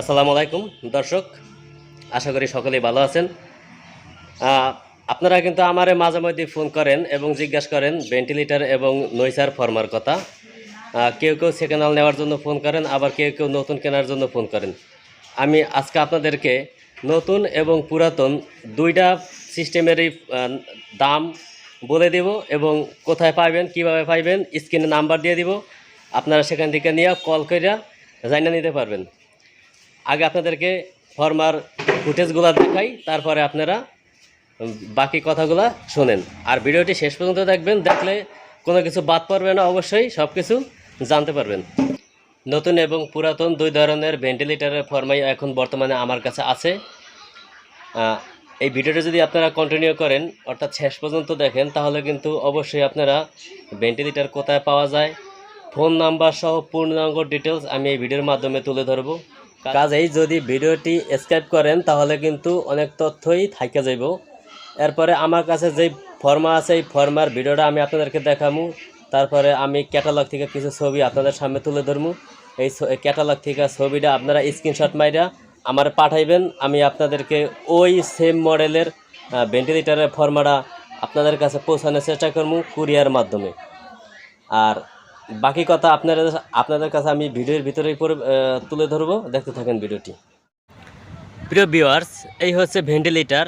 আসসালামু আলাইকুম। দর্শক, আশা করি সকলেই ভালো আছেন। আপনারা কিন্তু আমারে মাঝে মধ্যে ফোন করেন এবং জিজ্ঞাসা করেন ভেন্টিলেটর এবং নৈসার ফর্মার কথা। কেউ কেউ সেকেন্ড হ্যান্ড নেওয়ার জন্য ফোন করেন, আবার কেউ কেউ নতুন কেনার জন্য ফোন করেন। আমি আজকে আপনাদেরকে নতুন এবং পুরাতন দুইটা সিস্টেমেরই দাম বলে দেব এবং কোথায় পাইবেন, কীভাবে পাইবেন, স্ক্রিনে নাম্বার দিয়ে দিব। আপনারা সেখান থেকে নিয়ে কল করে জানিয়ে নিতে পারবেন। আগে আপনাদেরকে ফর্মার ফুটেজগুলো দেখাই, তারপরে আপনারা বাকি কথাগুলো শোনেন। আর ভিডিওটি শেষ পর্যন্ত দেখবেন, দেখলে কোনো কিছু বাদ পড়বে না, অবশ্যই সব কিছু জানতে পারবেন। নতুন এবং পুরাতন দুই ধরনের ভেন্টিলেটারের ফর্মাই এখন বর্তমানে আমার কাছে আছে। এই ভিডিওটা যদি আপনারা কন্টিনিউ করেন, অর্থাৎ শেষ পর্যন্ত দেখেন, তাহলে কিন্তু অবশ্যই আপনারা ভেন্টিলেটার কোথায় পাওয়া যায় ফোন নাম্বার সহ পূর্ণাঙ্গ ডিটেলস আমি এই ভিডিওর মাধ্যমে তুলে ধরবো। কাজেই যদি ভিডিওটি স্ক্রাইব করেন, তাহলে কিন্তু অনেক তথ্যই থাইকে যাইব। এরপরে আমার কাছে যেই ফর্মা আছে, এই ফর্মার ভিডিওটা আমি আপনাদেরকে দেখামু। তারপরে আমি ক্যাটালগ থেকে কিছু ছবি আপনাদের সামনে তুলে ধরবো এই ক্যাটালগ থেকে ছবিটা আপনারা স্ক্রিনশট মাইরা আমার পাঠাইবেন। আমি আপনাদেরকে ওই সেম মডেলের ভেন্টিলেটারের ফর্মাটা আপনাদের কাছে পৌঁছানোর চেষ্টা করব কুরিয়ার মাধ্যমে। আর বাকি কথা আপনারা, আপনাদের কাছে আমি ভিডিওর ভিতরেই পরে তুলে ধরবো। দেখতে থাকেন ভিডিওটি। প্রিয় ভিউয়ার্স এই হচ্ছে ভেন্টিলেটার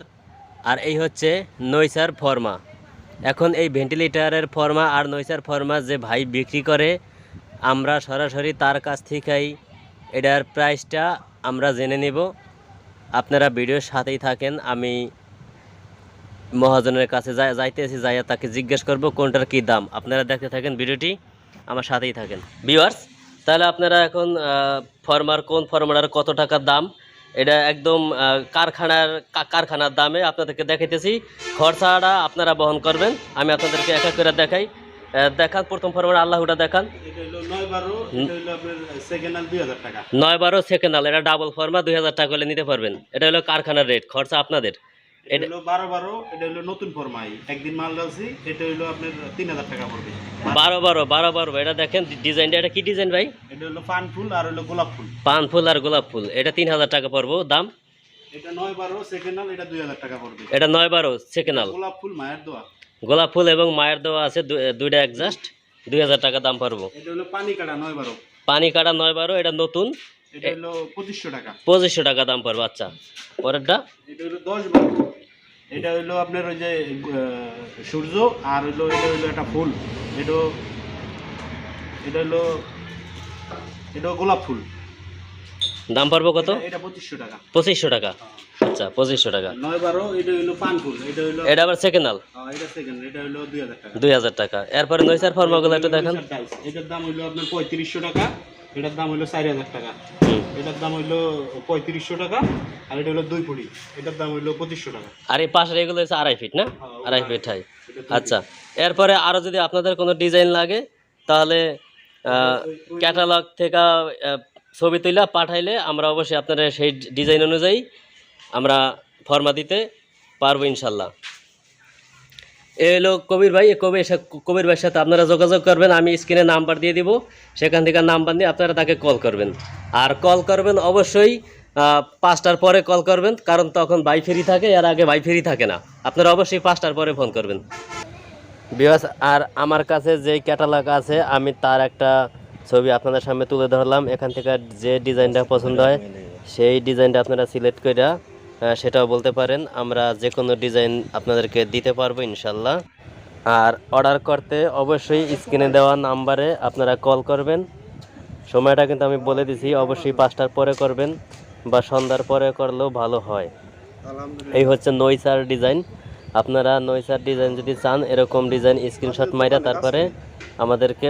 আর এই হচ্ছে নৈসার ফর্মা এখন এই ভেন্টিলেটারের ফর্মা আর নৈসার ফর্মা যে ভাই বিক্রি করে, আমরা সরাসরি তার কাছ থেকেই এটার প্রাইসটা আমরা জেনে নেব। আপনারা ভিডিওর সাথেই থাকেন, আমি মহাজনের কাছে যাই, যাইতেছি, যাইয়া তাকে জিজ্ঞেস করব, কোনটার কি দাম। আপনারা দেখতে থাকেন ভিডিওটি। আমার সাথেই থাকেন। ভিউয়ার্স তাহলে আপনারা এখন ফর্মার কোন ফর্মার কত টাকার দাম? এটা একদম কারখানার কারখানার দামে আপনাদেরকে দেখাইতেছি। খরচাটা আপনারা বহন করবেন। আমি আপনাদেরকে এক এক করে দেখাই। দেখান প্রথম ফর্মার আল্লাহটা দেখান। নয় বারো সেকেন্ড আল এটা ডাবল ফর্মা দুই হাজার টাকা হলে নিতে পারবেন। এটা হলো কারখানার রেট খরচা আপনাদের। এটা হলো বারো বারো এটা হলো নতুন ফরমাই। একদিন মাল রাখছি এটা হলো আপনার তিন হাজার টাকা পড়বে। বারো বারো বারো বারো এটা দেখেন ডিজাইনটা এটা কি ডিজাইন ভাই? এটা হলো পান ফুল আর হলো গোলাপ ফুল। পান ফুল আর গোলাপ ফুল এটা তিন হাজার টাকা পড়ব দাম? এটা নয় বারো সেকেন্ড এটা দুই হাজার টাকা পড়বে। এটা নয় বারো সেকেন্ড গোলাপ ফুল মায়ের দোয়া। গোলাপ ফুল এবং মায়ের দেওয়া আছে দুইটা অ্যাডজাস্ট দুই হাজার টাকা দাম পড়ব। এটা হলো পানি কাটা নয় বারো। পানি কাটা নয় বারো এটা নতুন। এটা হলো পঁচিশশো টাকা। পঁচিশশো টাকা দাম পড়ব আচ্ছা। পরেরটা? এটা হলো দশ বারো। এটা হইল আপনার ওই যে সূর্য আর হইল এটা হলো একটা ফুল। এটা এটা হলো এটা গোলাপ ফুল। দাম পড়ব কত? এটা পঁচিশশো টাকা। পঁচিশশো টাকা। আচ্ছা পঁচিশশো টাকা। নয় বারো এটা হলো পান ফুল এটা হলো এটা আবার সেকেন্ড আল এটা সেকেন্ড এটা হলো দুই হাজার টাকা। দুই হাজার টাকা। এরপরে নৈসার ফর্মাগুলো একটু দেখান। এটার দাম হইল আপনার পঁয়ত্রিশশো টাকা। এটার দাম হইল চারি হাজার টাকা। এটার দাম হইল পঁয়ত্রিশশো টাকা আর এটা হলো দুই ফুটি এটার দাম হইল পঁচিশশো টাকা। আর এই পাশের এগুলো হচ্ছে আড়াই ফিট না? আড়াই ফিট হাই। আচ্ছা। এরপরে আরও যদি আপনাদের কোনো ডিজাইন লাগে তাহলে ক্যাটালগ থেকে ছবি তুলে পাঠাইলে আমরা অবশ্যই আপনারা সেই ডিজাইন অনুযায়ী আমরা ফর্মা দিতে পারব ইনশাল্লাহ। এ কবির ভাই কবির কবির ভাইয়ের সাথে আপনারা যোগাযোগ করবেন, আমি স্ক্রিনে নাম্বার দিয়ে দিব, সেখান থেকে নাম্বার দিয়ে আপনারা তাকে কল করবেন। আর কল করবেন অবশ্যই পাঁচটার পরে কল করবেন, কারণ তখন ভাই ফ্রি থাকে, এর আগে ভাই ফ্রি থাকে না। আপনারা অবশ্যই পাঁচটার পরে ফোন করবেন। বিবাস আর আমার কাছে যে ক্যাটালগ আছে, আমি তার একটা ছবি আপনাদের সামনে তুলে ধরলাম। এখান থেকে যে ডিজাইনটা পছন্দ হয়, সেই ডিজাইনটা আপনারা সিলেক্ট করে সেটাও বলতে পারেন। আমরা যে কোনো ডিজাইন আপনাদেরকে দিতে পারব ইনশাল্লাহ। আর অর্ডার করতে অবশ্যই স্ক্রিনে দেওয়া নাম্বারে আপনারা কল করবেন। সময়টা কিন্তু আমি বলে দিছি অবশ্যই পাঁচটার পরে করবেন বা সন্ধ্যার পরে করলেও ভালো হয়। এই হচ্ছে নইসার ডিজাইন আপনারা নইসার ডিজাইন যদি চান এরকম ডিজাইন স্ক্রিনশট মাইরা তারপরে আমাদেরকে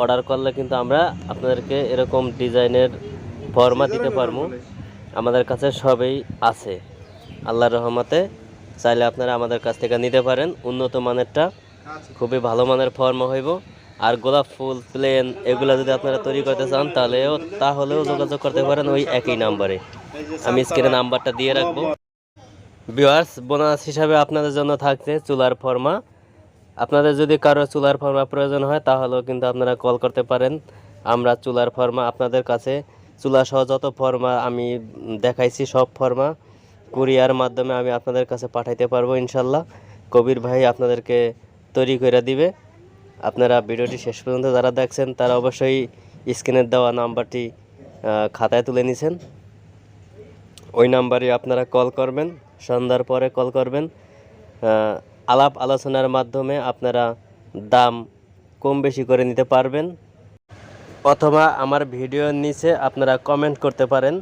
অর্ডার করলে কিন্তু আমরা আপনাদেরকে এরকম ডিজাইনের ফর্মা দিতে পারব। আমাদের কাছে সবই আছে। আল্লাহর রহমতে চাইলে আপনারা আমাদের কাছ থেকে নিতে পারেন। উন্নত মানেরটা খুবই ভালো মানের ফর্মা হইব। আর গোলাপ ফুল, প্লেন এগুলো যদি আপনারা তৈরি করতে চান, তাহলেও তাহলেও যোগাযোগ করতে পারেন ওই একই নাম্বারে। আমি স্ক্রিনে নাম্বারটা দিয়ে রাখব। ভিউয়ার্স, বোনাস হিসাবে আপনাদের জন্য থাকছে চুলার ফর্মা। আপনাদের যদি কারও চুলার ফর্মা প্রয়োজন হয়, তাহলেও কিন্তু আপনারা কল করতে পারেন। আমরা চুলার ফর্মা আপনাদের কাছে চুলা সহ যত ফর্মা আমি দেখাইছি, সব ফর্মা কুরিয়ার মাধ্যমে আমি আপনাদের কাছে পাঠাইতে পারব ইনশাল্লাহ। কবির ভাই আপনাদেরকে তৈরি করে দিবে। আপনারা ভিডিওটি শেষ পর্যন্ত যারা দেখছেন, তারা অবশ্যই স্ক্রিনের দেওয়া নাম্বারটি খাতায় তুলে নিছেন। ওই নাম্বারে আপনারা কল করবেন, সন্ধ্যার পরে কল করবেন। আলাপ আলোচনার মাধ্যমে আপনারা দাম কম বেশি করে নিতে পারবেন। অথবা আমার ভিডিওর নিচে আপনারা কমেন্ট করতে পারেন।